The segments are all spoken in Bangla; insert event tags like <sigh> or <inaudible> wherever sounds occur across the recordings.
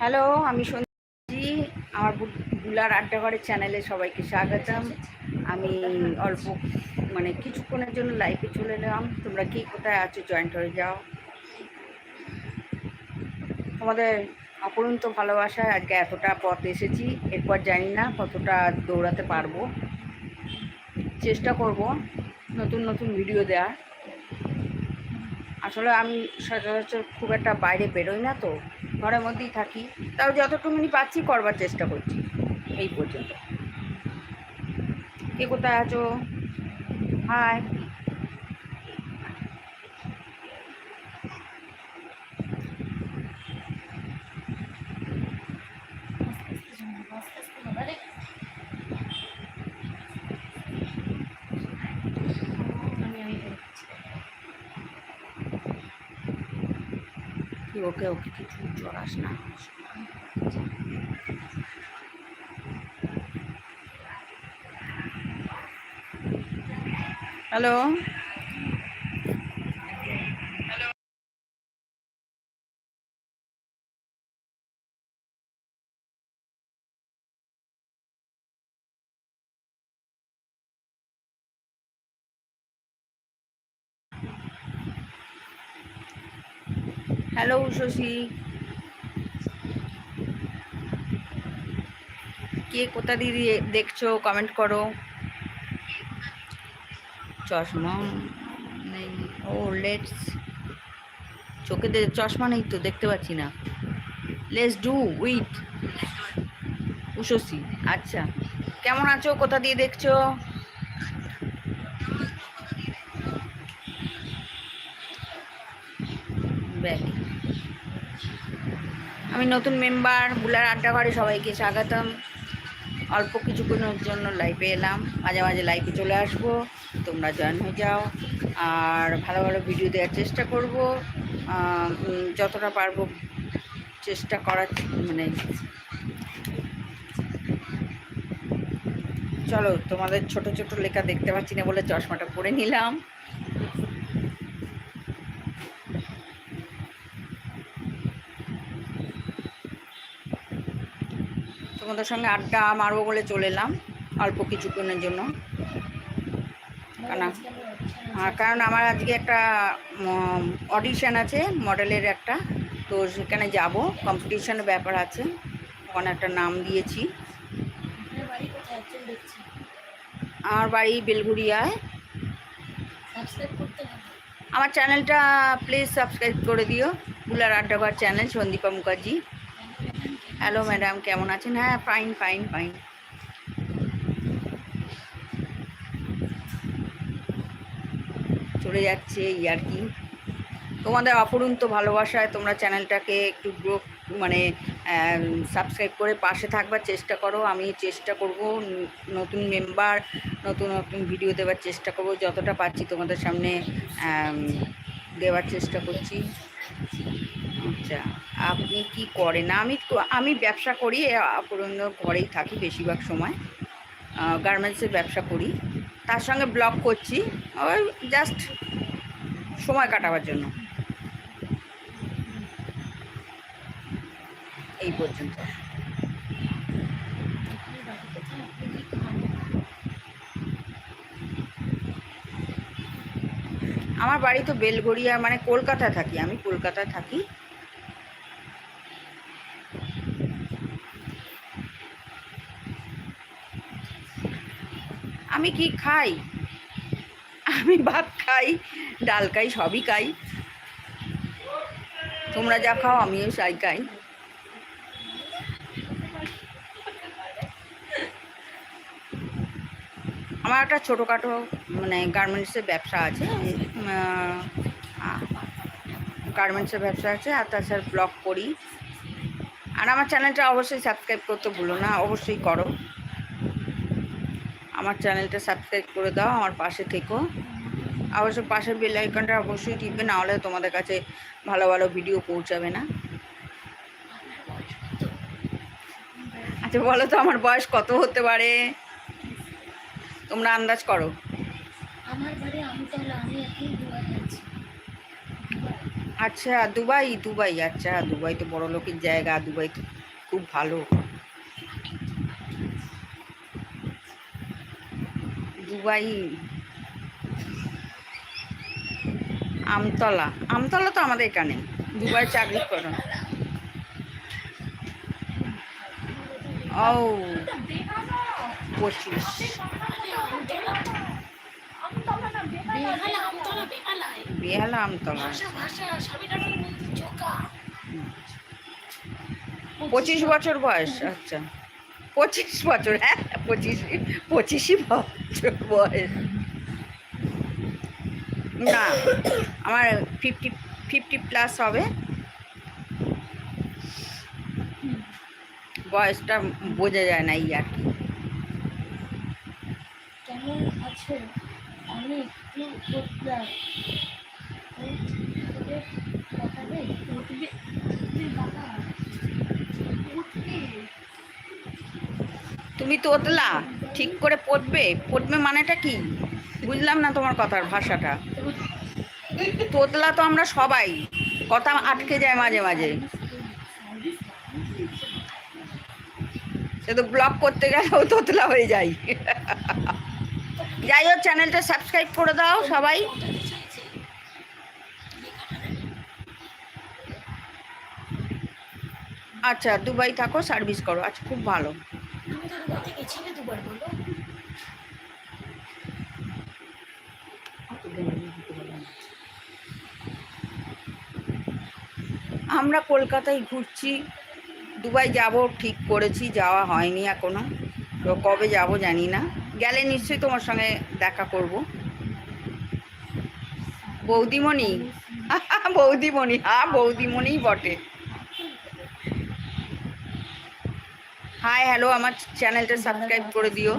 হ্যালো, আমি সঞ্জি, আমার বুলার আড্ডাঘরের চ্যানেলে সবাইকে স্বাগতম। আমি অল্প মানে কিছুক্ষণের জন্য লাইফে চলে এলাম। তোমরা কি কোথায় আছো জয়েন্ট হয়ে যাও। তোমাদের অপরন্ত ভালোবাসায় আজকে এতটা পথ এসেছি, এরপর জানি না কতটা দৌড়াতে পারব। চেষ্টা করব নতুন নতুন ভিডিও দেওয়ার। আসলে আমি সচরাচর খুব একটা বাইরে বেরোই না তো, ঘরের মধ্যেই থাকি। তাও যতটুকুনি পাচ্ছি করবার চেষ্টা করছি, এই পর্যন্ত। কে কোথায় আছো? হাই ওকে ওকে কিছু চড়াস না। হ্যালো? হ্যালো শশী কে কোথা দিয়ে দেখছ? কমেন্ট করো। চশমা নেই। ও লেটস চোখে চশমা নেই তো, দেখতে পাচ্ছি না। লেটস ডু উইথ উষসী আচ্ছা। কেমন আছো? কোথা দিয়ে দেখছ? আমি নতুন মেম্বার, বুলার আড্ডা ঘরে সবাইকে স্বাগতম। অল্প কিছুক্ষণের জন্য লাইভে এলাম। মাঝে মাঝে লাইভে চলে আসব। তোমরা জয়েন হয়ে যাও। আর ভালো ভালো ভিডিও দেওয়ার চেষ্টা করব। যতটা পারব চেষ্টা করার মানে চলো, তোমাদের ছোট ছোট লেখা দেখতে পাচ্ছি না বলে চশমাটা পরে নিলাম। তোমাদের সঙ্গে আড্ডা মারবো বলে চলে এলাম অল্প কিছুক্ষণের জন্য। কারণ হ্যাঁ, কারণ আমার আজকে একটা অডিশান আছে মডেলের একটা। তো সেখানে যাব কম্পিটিশনের ব্যাপার আছে। ওখানে একটা নাম দিয়েছি। আমার বাড়ি হবে আমার চ্যানেলটা প্লিজ সাবস্ক্রাইব করে দিও। Bular Addaghar channel Sandipa Mukherjee. Hello madam কেমন আছেন? হ্যাঁ ফাইন ফাইন ফাইন চলে যাচ্ছে এই আর কি। তোমাদের অপরন্ত ভালোবাসায় তোমরা চ্যানেলটাকে একটু গ্রো মানে সাবস্ক্রাইব করে পাশে থাকবার চেষ্টা করো। আমি চেষ্টা করব নতুন মেম্বার নতুন নতুন ভিডিও দেওয়ার চেষ্টা করব। যতটা পাচ্ছি তোমাদের সামনে দেওয়ার চেষ্টা করছি। আচ্ছা আপনি কি করেন? আমি আমি ব্যবসা করি অপরন্ত ঘরেই থাকি বেশিরভাগ সময়। গার্মেন্টসের ব্যবসা করি। তার সঙ্গে ব্লগ করছি। ওই জাস্ট সময় কাটাবার জন্য। এই পর্যন্ত। আমার বাড়ি তো বেলগড়িয়া মানে কলকাতায় থাকি। আমি কলকাতায় থাকি। আমি কি খাই? আমি ভাত খাই, ডাল খাই, সবই খাই। তোমরা যা খাও, আমিও সাই খাই। আমার একটা ছোটোখাটো মানে গার্মেন্টসের ব্যবসা আছে। গার্মেন্টসের ব্যবসা আছে, আর তাছাড়া ব্লগ করি। আর আমার চ্যানেলটা অবশ্যই সাবস্ক্রাইব করতে ভুলো না, অবশ্যই করো। আমার চ্যানেলটা সাবস্ক্রাইব করে দাও আমার পাশে থেকো। অবশ্য পাশের বেল আইকনটা অবশ্যই টিপবে না হলে তোমাদের কাছে ভালো ভালো ভিডিও পৌঁছাবে না। আচ্ছা বলো তো আমার বয়স কত হতে পারে? তোমরা আন্দাজ করো। আচ্ছা দুবাই দুবাই আচ্ছা দুবাই তো বড় লোকের জায়গা দুবাই তো খুব ভালো। দুবাই। আমতলা। আমতলা তো আমাদের এখানে, দুবাই চাকরি করো। ও, পঁচিশ। আমতলা। পঁচিশ বছর বয়স আচ্ছা। পঁচিশ বছর হ্যাঁ পঁচিশ, পঁচিশই <laughs> বছর বয়স না আমার ফিফটি ফিফটি প্লাস হবে। বয়সটা বোঝা যায় না এই আর কি। কেমন আছো? আমি একটু উঠবে তুমি তোতলা? ঠিক করে পড়বে? পড়বে মানেটা কি? বুঝলাম না তোমার কথার ভাষাটা। তোতলা তো আমরা সবাই। কথা আটকে যায় মাঝে মাঝে। সে তো ব্লগ করতে গেলেও তোতলা হয়ে যায়। যাই হোক চ্যানেলটা সাবস্ক্রাইব করে দাও সবাই। আচ্ছা দুবাই থাকো সার্ভিস করো। আচ্ছা খুব ভালো। আমরা কলকাতায় ঘুরছি, দুবাই যাব, ঠিক করেছি, যাওয়া হয়নি এখনও। তো কবে যাব জানি না। গেলে নিশ্চয়ই তোমার সঙ্গে দেখা করব। বৌদিমণি? <laughs> বৌদিমণি হ্যাঁ বৌদিমণিই বটে। হাই হ্যালো আমার চ্যানেলটা সাবস্ক্রাইব করে দিও।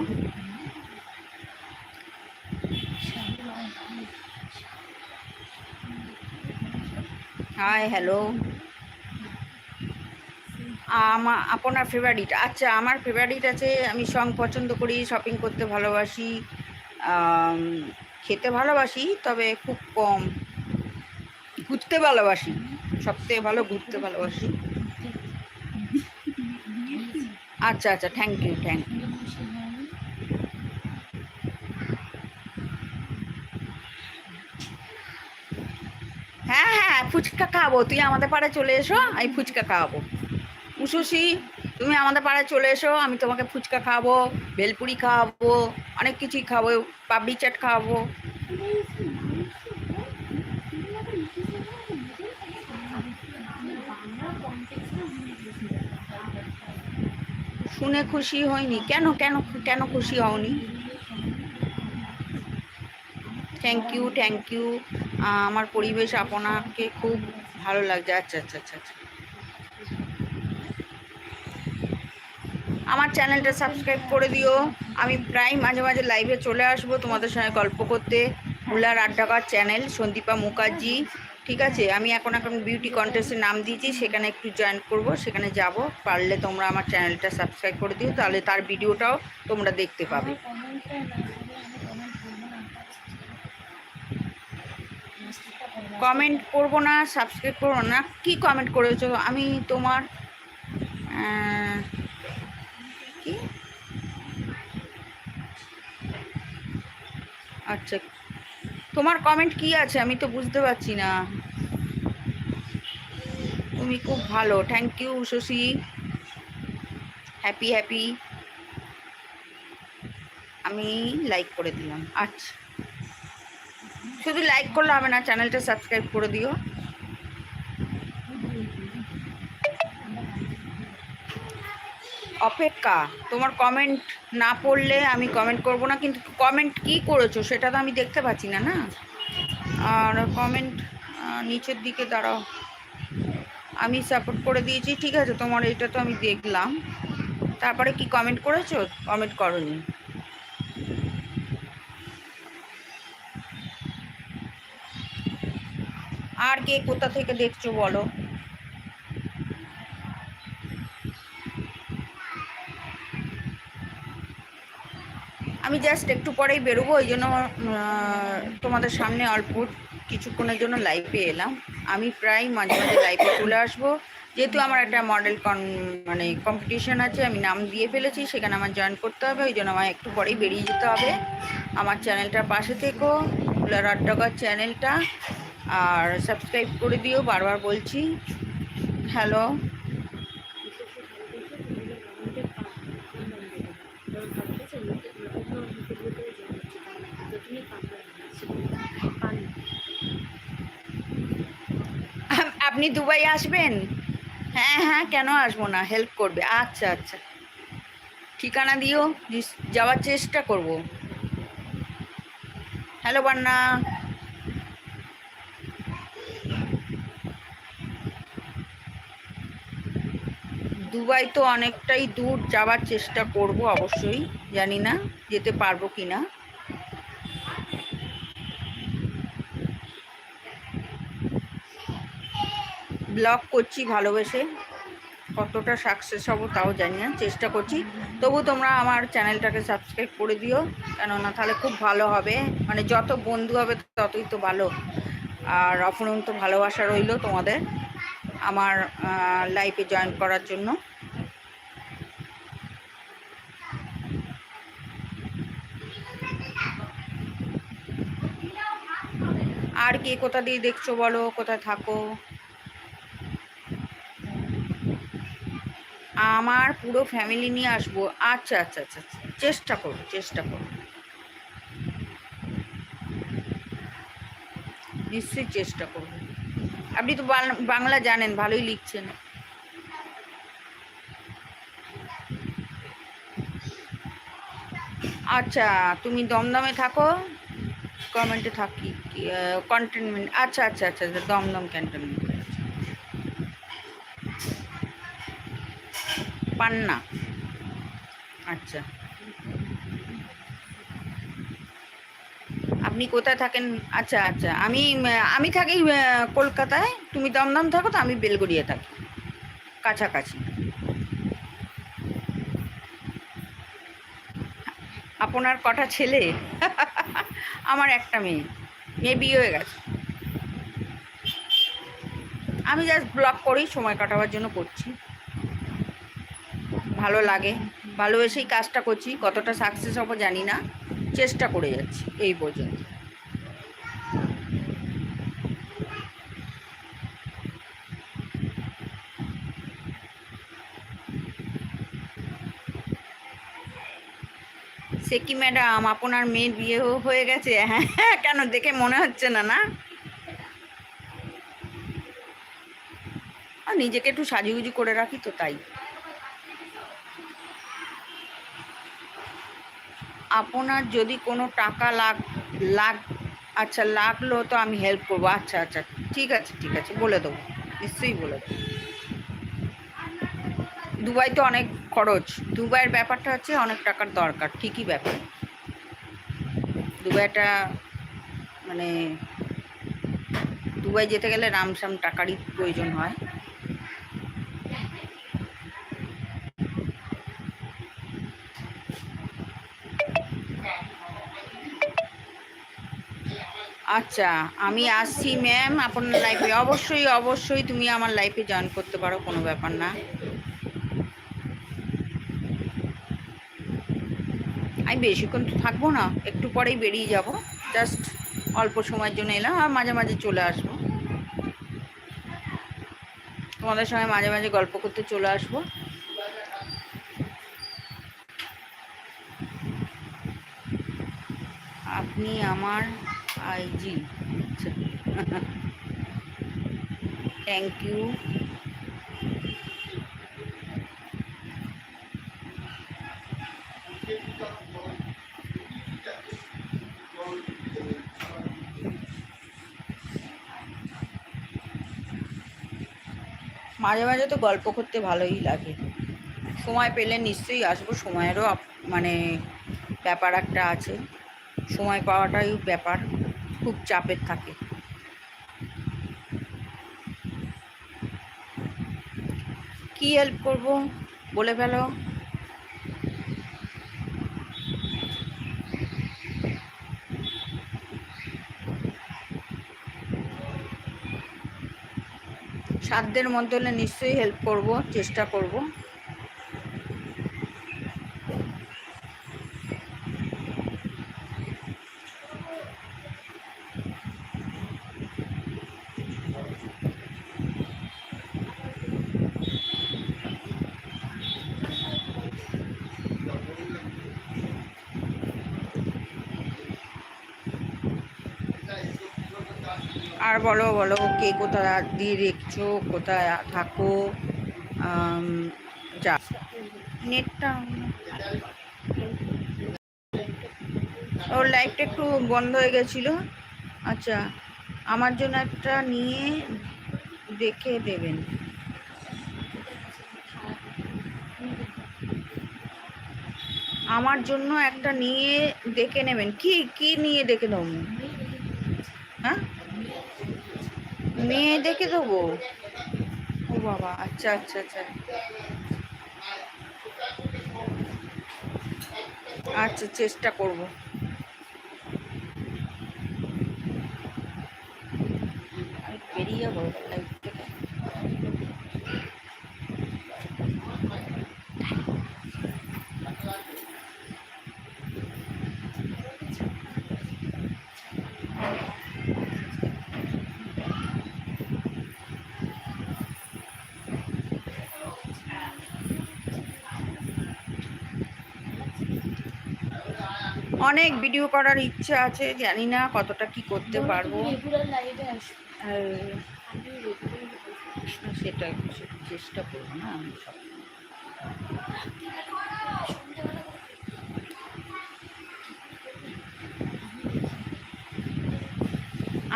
হাই হ্যালো আমার আপনার ফেভারিট আচ্ছা আমার ফেভারিট আছে, আমি সং পছন্দ করি শপিং করতে ভালোবাসি খেতে ভালোবাসি, তবে খুব কম। ঘুরতে ভালোবাসি সবথেকে ভালো ঘুরতে ভালোবাসি। আচ্ছা আচ্ছা থ্যাংক ইউ থ্যাংক ইউ হ্যাঁ হ্যাঁ ফুচকা খাওয়াবো তুই আমাদের পাড়ায় চলে এসো, আমি ফুচকা খাওয়াবো উশুসি তুমি আমাদের পাড়ায় চলে এসো, আমি তোমাকে ফুচকা খাওয়াবো ভেলপুরি খাওয়াবো অনেক কিছুই খাব পাপড়ি চাট খাওয়াবো শুনে খুশি হয়নি। কেন কেন কেন খুশি হওনি? থ্যাংক ইউ থ্যাংক ইউ আমার পরিবেশ আপনাকে খুব ভালো লাগছে। আচ্ছা আচ্ছা আচ্ছা আচ্ছা। আমার চ্যানেলটা সাবস্ক্রাইব করে দিও। আমি প্রায় মাঝে মাঝে লাইভে চলে আসব তোমাদের সঙ্গে গল্প করতে। উলার আড্ডাকার চ্যানেল, সন্দীপা মুখার্জি। ঠিক আছে, আমি এখন এখন বিউটি কন্টেস্টের নাম দিয়েছি, সেখানে একটু জয়েন করব, সেখানে যাব, পারলে তোমরা আমার চ্যানেলটা সাবস্ক্রাইব করে দিও, তাহলে তার ভিডিওটাও তোমরা দেখতে পাবে। কমেন্ট করব না সাবস্ক্রাইব করব না, কি কমেন্ট করেছ? আমি তোমার কি? আচ্ছা তোমার কমেন্ট কি আছে? আমি তো বুঝতে পারছি না। তুমি খুব ভালো। Thank you Shashi. Happy happy আমি লাইক করে দিলাম। আচ্ছা। শুধু লাইক করলে হবে না চ্যানেলটা সাবস্ক্রাইব করে দিও। অপেক্ষা। তোমার কমেন্ট না পড়লে আমি কমেন্ট করব না, কিন্তু কমেন্ট কি করেছ সেটা তো আমি দেখতে পাচ্ছি না না? আর কমেন্ট নিচের দিকে দাঁড়াও। আমি সাপোর্ট করে দিয়েছি, ঠিক আছে, তোমার এটা তো আমি দেখলাম। তারপরে কি কমেন্ট করেছ? কমেন্ট করনি। আর কে কোথা থেকে দেখছ বলো? আমি জাস্ট একটু পরেই বেরোবো, ওই জন্য তোমাদের সামনে অল্প কিছুক্ষণের জন্য লাইভে এলাম। আমি প্রায় মাঝে মাঝে লাইফে চলে আসব। যেহেতু আমার একটা মডেল কন মানে কম্পিটিশন আছে, আমি নাম দিয়ে ফেলেছি, সেখানে আমার জয়েন করতে হবে, ওই জন্য আমার একটু পরেই বেরিয়ে যেতে হবে। আমার চ্যানেলটার পাশে থেকো রাড্ডাগার চ্যানেলটা আর সাবস্ক্রাইব করে দিও, বারবার বলছি। হ্যালো আপনি দুবাই আসবেন? হ্যাঁ হ্যাঁ কেন আসব না? হেল্প করবে। আচ্ছা আচ্ছা। ঠিকানা দিও, যাওয়ার চেষ্টা করব। হ্যালো বান্না। দুবাই তো অনেকটাই দূর যাওয়ার চেষ্টা করব অবশ্যই, জানি না যেতে পারব কি না। ব্লগ করছি ভালোবেসে, কতটা সাকসেস হব তাও জানি না, চেষ্টা করছি। তবু তোমরা আমার চ্যানেলটাকে সাবস্ক্রাইব করে দিও, কেননা তাহলে খুব ভালো হবে। মানে যত বন্ধু হবে ততই তো ভালো। আর অফুরন্ত ভালোবাসা রইল তোমাদের। আমার লাইফে জয়েন করার জন্য। আর কে কোথা দিয়ে দেখছ বলো, কোথায় থাকো? আমার পুরো ফ্যামিলি নিয়ে আসব। আচ্ছা আচ্ছা আচ্ছা আচ্ছা। চেষ্টা করো চেষ্টা করো। নিশ্চয়ই চেষ্টা করব। আপনি তো বাল- জানেন, ভালোই লিখছেন। আচ্ছা তুমি দমদমে থাকো কমেন্টে থাকি কন্টেনমেন্ট আচ্ছা আচ্ছা আচ্ছা আচ্ছা দমদম ক্যান্টনমেন্ট পান্না। আচ্ছা। আপনি কোথায় থাকেন? আচ্ছা আচ্ছা। আমি আমি থাকি কলকাতায়। তুমি দমদম থাকো তো আমি বেলগড়িয়া থাকি। কাছাকাছি। আপনার কটা ছেলে? আমার একটা মেয়ে। মেয়ে বিয়ে হয়ে গেছে। আমি জাস্ট ব্লগ করি সময় কাটাবার জন্য করছি। ভালো লাগে। ভালোবেসেই কাজটা করছি। কতটা সাকসেস হব জানি না। চেষ্টা করে যাচ্ছি, এই পর্যন্ত। সে কি ম্যাডাম, আপনার মেয়ের বিয়ে হয়ে গেছে? হ্যাঁ কেন দেখে মনে হচ্ছে না না? নিজেকে একটু সাজুগুজু করে রাখি তো তাই। আপনার যদি কোনো টাকা লাগ লাগ আচ্ছা লাগল তো আমি হেল্প করব। আচ্ছা আচ্ছা ঠিক আছে ঠিক আছে, বলে দেবো। নিশ্চয়ই বলে দেবো। দুবাই তো অনেক খরচ। দুবাইয়ের ব্যাপারটা হচ্ছে অনেক টাকার দরকার। ঠিকই ব্যাপার? দুবাইটা মানে দুবাই যেতে গেলে রামসাম টাকারই প্রয়োজন হয়। আচ্ছা আমি আসছি ম্যাম আপনার লাইফে অবশ্যই অবশ্যই তুমি আমার লাইফে জয়েন করতে পারো, কোনো ব্যাপার না। আমি বেশিক্ষণ তো থাকব না, একটু পরেই বেরিয়ে যাব। জাস্ট অল্প সময়ের জন্য এলাম, আর মাঝে মাঝে চলে আসব। তোমাদের সঙ্গে মাঝে মাঝে গল্প করতে চলে আসব। আপনি আমার আইজি আচ্ছা। থ্যাংক ইউ মাঝে মাঝে তো গল্প করতে ভালোই লাগে। সময় পেলে নিশ্চয়ই আসব, সময়েরও মানে ব্যাপার একটা আছে। সময় পাওয়াটাই ব্যাপার। খুব চাপের থাকে। কি হেল্প করব? বলে ফেলো। সাধ্যের মধ্যে নিশ্চয়ই হেল্প করব, চেষ্টা করব আর বলো বলো কে কোথায় দিয়ে দেখছ কোথায় থাকো যা। নেটটা ওর লাইটটা একটু বন্ধ হয়ে গেছিল। আচ্ছা আমার জন্য একটা নিয়ে দেখে দেবেন। আমার জন্য একটা নিয়ে দেখে নেবেন। কি কি নিয়ে দেখে নেব হ্যাঁ মেয়ে দেখে দেবো? ও বাবা আচ্ছা আচ্ছা আচ্ছা। আচ্ছা চেষ্টা করব। বেরিয়ে যাব লাইফ অনেক ভিডিও করার ইচ্ছা আছে, জানি না কতটা কি করতে পারব। সেটা চেষ্টা করব না, আমি সব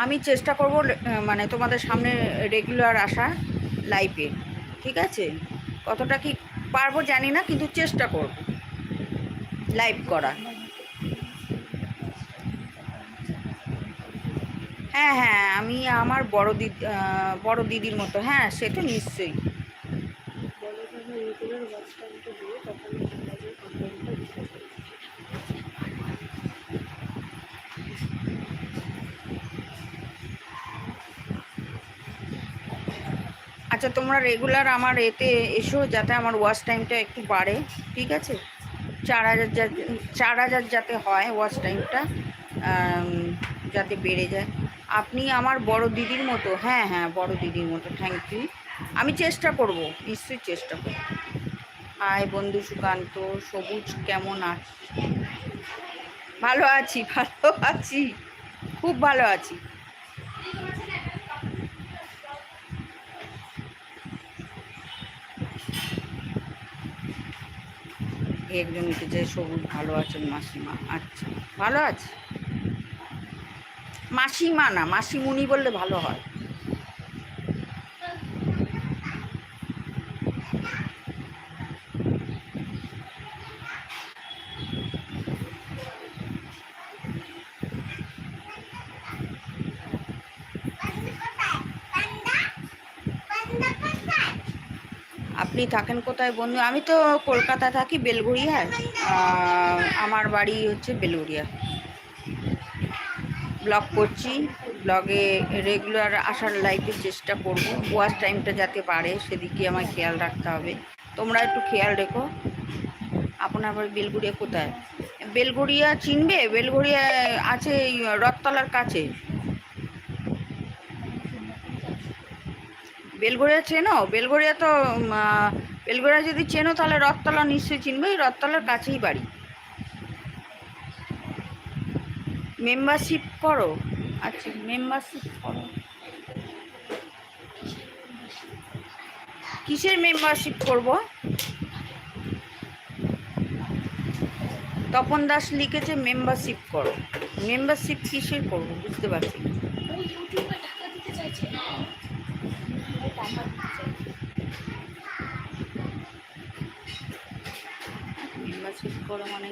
আমি চেষ্টা করব মানে তোমাদের সামনে রেগুলার আসা লাইভে ঠিক আছে? কতটা কি পারব জানি না, কিন্তু চেষ্টা করব লাইভ করা হ্যাঁ হ্যাঁ আমি আমার বড় দিদি বড় দিদির মতো হ্যাঁ সে তো নিশ্চয়ই। আচ্ছা তোমরা রেগুলার আমার এতে এসো যাতে আমার ওয়াচ টাইমটা একটু বাড়ে, ঠিক আছে? চার হাজার চার হাজার যাতে হয় ওয়াচ টাইমটা যাতে বেড়ে যায়। আপনি আমার বড় দিদির মতো হ্যাঁ হ্যাঁ বড় দিদির মতো থ্যাংক ইউ আমি চেষ্টা করব, নিশ্চয়ই চেষ্টা করব। হাই বন্ধু সুকান্ত, সবুজ কেমন আছি? ভালো আছি <laughs> ভালো আছি, খুব ভালো আছি। একজন লিখেছে সবুজ ভালো আছেন মাসিমা আচ্ছা ভালো আছে? মাসিমা না মাসিমুনি বললে ভালো হয়। আপনি থাকেন কোথায় বন্ধু? আমি তো কলকাতা থাকি বেলঘড়িয়ায়। আহ, আমার বাড়ি হচ্ছে বেলঘড়িয়া। ব্লগ করছি। ব্লগে রেগুলার আসার লাইফে চেষ্টা করব। ওয়াচ টাইমটা যাতে বাড়ে, সেদিকে আমায় খেয়াল রাখতে হবে। তোমরা একটু খেয়াল রেখো। আপনার বাড়ি বেলঘড়িয়া কোথায়? বেলঘড়িয়া চিনবে? বেলঘড়িয়া আছে রথতলার কাছে। বেলঘড়িয়া চেনো? বেলঘড়িয়া তো বেলঘড়িয়া যদি চেনো, তাহলে রথতলা নিশ্চয়ই চিনবে। রথতলার কাছেই বাড়ি। মেম্বারশিপ করো? আচ্ছা মেম্বারশিপ করো। কিসের মেম্বারশিপ করব? তপন দাস লিখেছে মেম্বারশিপ করো। মেম্বারশিপ কিসের করব? বুঝতে পারছি মেম্বারশিপ করো মানে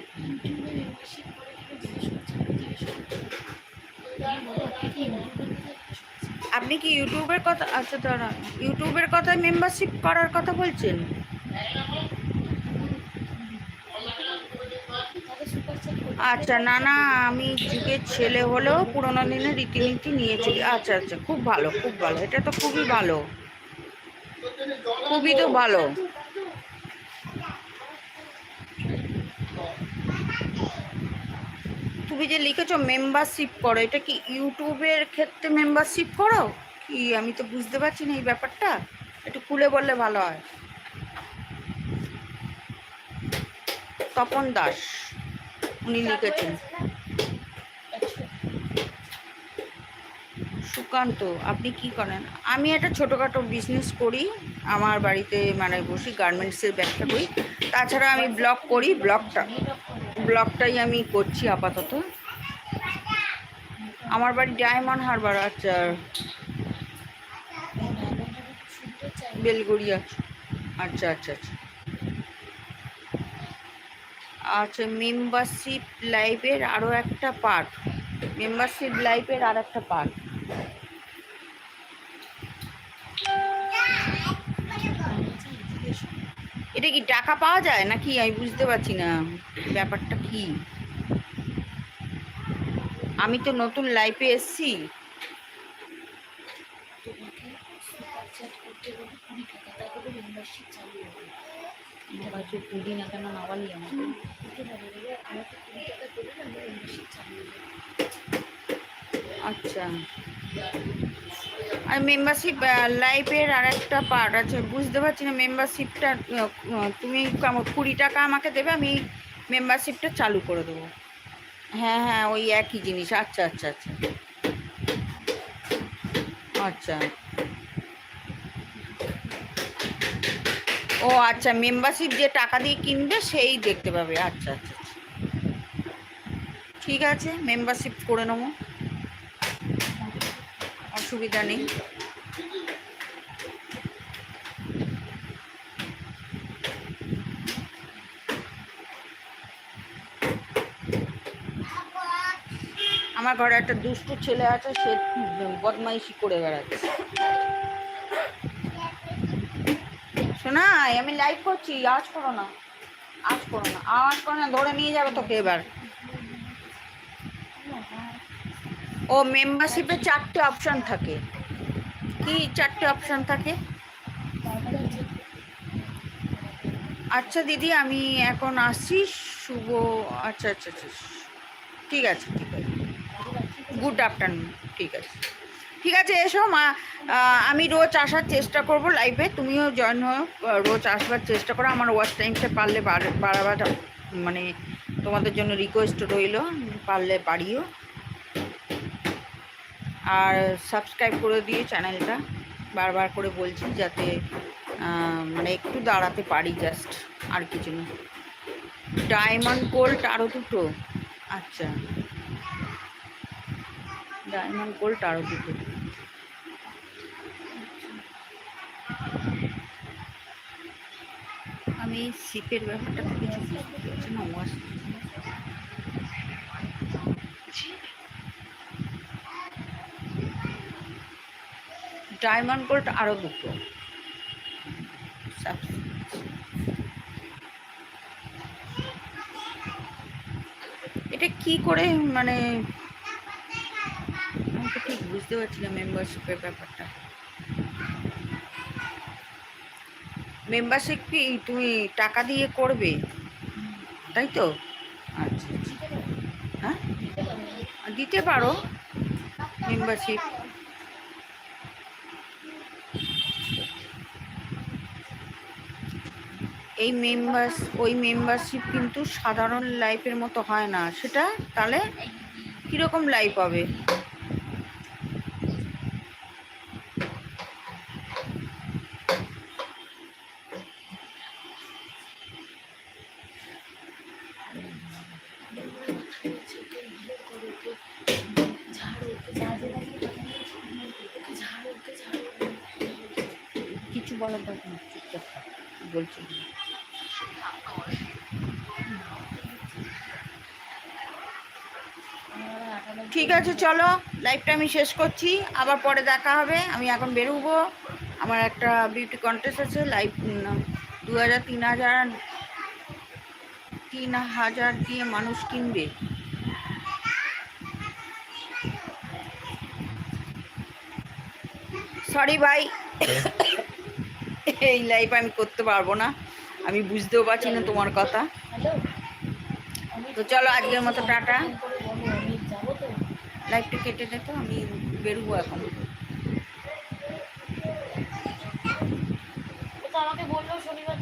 আপনি কি ইউটিউবের কথা আচ্ছা দাঁড়া ইউটিউবের কথা মেম্বারশিপ করার কথা বলছেন? আচ্ছা না না, আমি যুগের ছেলে হলেও পুরোনো দিনের রীতিনীতি নিয়ে চলি আচ্ছা আচ্ছা খুব ভালো খুব ভালো, এটা তো খুবই ভালো। খুবই তো ভালো। তুমি যে লিখেছো মেম্বারশিপ করো, এটা কি ইউটিউবের ক্ষেত্রে মেম্বারশিপ করো? কি, আমি তো বুঝতে পারছি না এই ব্যাপারটা। একটু খুলে বললে ভালো হয়। তপন দাস, উনি লিখেছেন। সুকান্ত, আপনি কি করেন? আমি একটা ছোটোখাটো বিজনেস করি, আমার বাড়িতে মানে বসি গার্মেন্টসের ব্যবসা করি। তাছাড়া আমি ব্লগ করি ব্লগটা ব্লগটাই আমি করছি আপাতত। আমার বাড়ি ডায়মন্ড হারবার আচ্ছা। বেলগড়িয়া। আচ্ছা আচ্ছা আচ্ছা। আচ্ছা মেম্বারশিপ লাইফের আরও একটা পার্ট মেম্বারশিপ লাইভের আর একটা পার্ট এটা কি টাকা পাওয়া যায় নাকি? আমি বুঝতে পারছি না। ব্যাপারটা কি? আমি তো নতুন লাইফে এসছি। আচ্ছা। আর মেম্বারশিপ লাইফের আর একটা পার্ট আছে। বুঝতে পারছি না মেম্বারশিপটা তুমি কুড়ি টাকা আমাকে দেবে, আমি মেম্বারশিপটা চালু করে দেবো। হ্যাঁ হ্যাঁ ওই একই জিনিস। আচ্ছা আচ্ছা আচ্ছা। আচ্ছা। ও আচ্ছা মেম্বারশিপ যে টাকা দিয়ে কিনবে, সেই দেখতে পাবে। আচ্ছা আচ্ছা আচ্ছা। ঠিক আছে মেম্বারশিপ করে নেব। অসুবিধা নেই। আমার ঘরে একটা দুষ্টু ছেলে আছে, সে বদমাইশি করে বেড়াচ্ছে। শোনাই আমি লাইভ করছি, আওয়াজ করো না আজ করো না, আওয়াজ করো না, ধরে নিয়ে যাবে তোকে এবার। ও মেম্বারশিপে চারটে অপশান থাকে। কি চারটে অপশান থাকে? আচ্ছা দিদি, আমি এখন আসছি। শুভ আচ্ছা আচ্ছা আচ্ছা। ঠিক আছে ঠিক আছে। গুড আফটারনুন ঠিক আছে। ঠিক আছে, এসো মা। আমি রোজ আসার চেষ্টা করব লাইভে তুমিও জয়েন হও রোজ আসবার চেষ্টা করো। আমার ওয়াচ টাইমটা পারলে বাড়াবার মানে তোমাদের জন্য রিকোয়েস্ট রইল, পারলে বাড়িও। আর সাবস্ক্রাইব করে দিয়ে চ্যানেলটা বারবার করে বলছি যাতে মানে একটু দাঁড়াতে পারি জাস্ট আর কিছু না। ডায়মন্ড গোল্ড আরও দুটো। আচ্ছা। ডায়মন্ড গোল্ড আরও দুটো। আমি শিপের ব্যাপারটা কিছু বুঝতে পারছি না ডায়মন্ড গোল্ড আরও দুটো। এটা কি করে মানে আমি তো ঠিক বুঝতে পারছি না মেম্বারশিপের ব্যাপারটা। মেম্বারশিপ কি তুমি টাকা দিয়ে করবে? তাই তো? আচ্ছা আচ্ছা। হ্যাঁ? দিতে পারো। মেম্বারশিপ এই মেম্বার্স ওই মেম্বারশিপ কিন্তু সাধারণ লাইফের মতো হয় না সেটা তাহলে কীরকম লাইফ হবে কিছু বলার দরকার বলছি। ঠিক আছে, চলো। লাইভটা আমি শেষ করছি। আবার পরে দেখা হবে। আমি এখন বেরোবো। আমার একটা বিউটি কন্টেস্ট আছে। লাইভ দু হাজার তিন হাজার তিন হাজার দিয়ে মানুষ কিনবে। সরি ভাই। এই লাইফ আমি করতে পারব না। আমি বুঝতেও পারছি না তোমার কথা। তো চলো আজকের মতো টাটা। লাইটটা কেটে দেখো আমি বেরোবো এখন। আমাকে বলল শনিবার